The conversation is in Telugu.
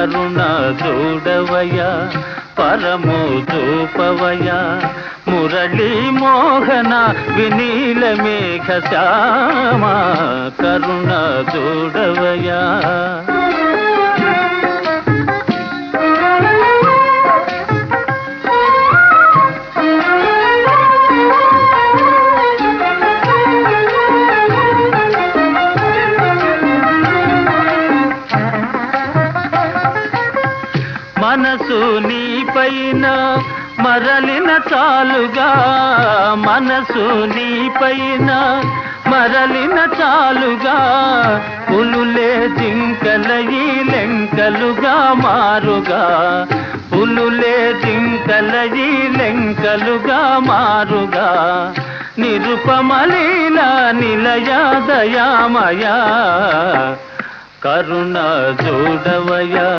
కరుణ చూడవయ పరము చూపవయ మురళీ మోహన వినీల మేఘ శ్యామ కరుణ చూడవయా మనసు నీపైన మరలిన చాలుగా. మనసు నీపైన మరలిన చాలుగా. పులులే జింకలయి లెంకలుగా మారుగా. పులులే జింకలయి లెంకలుగా మారుగా. నిరుపమలీల నిలయ దయామయ. కరుణ చూడవయ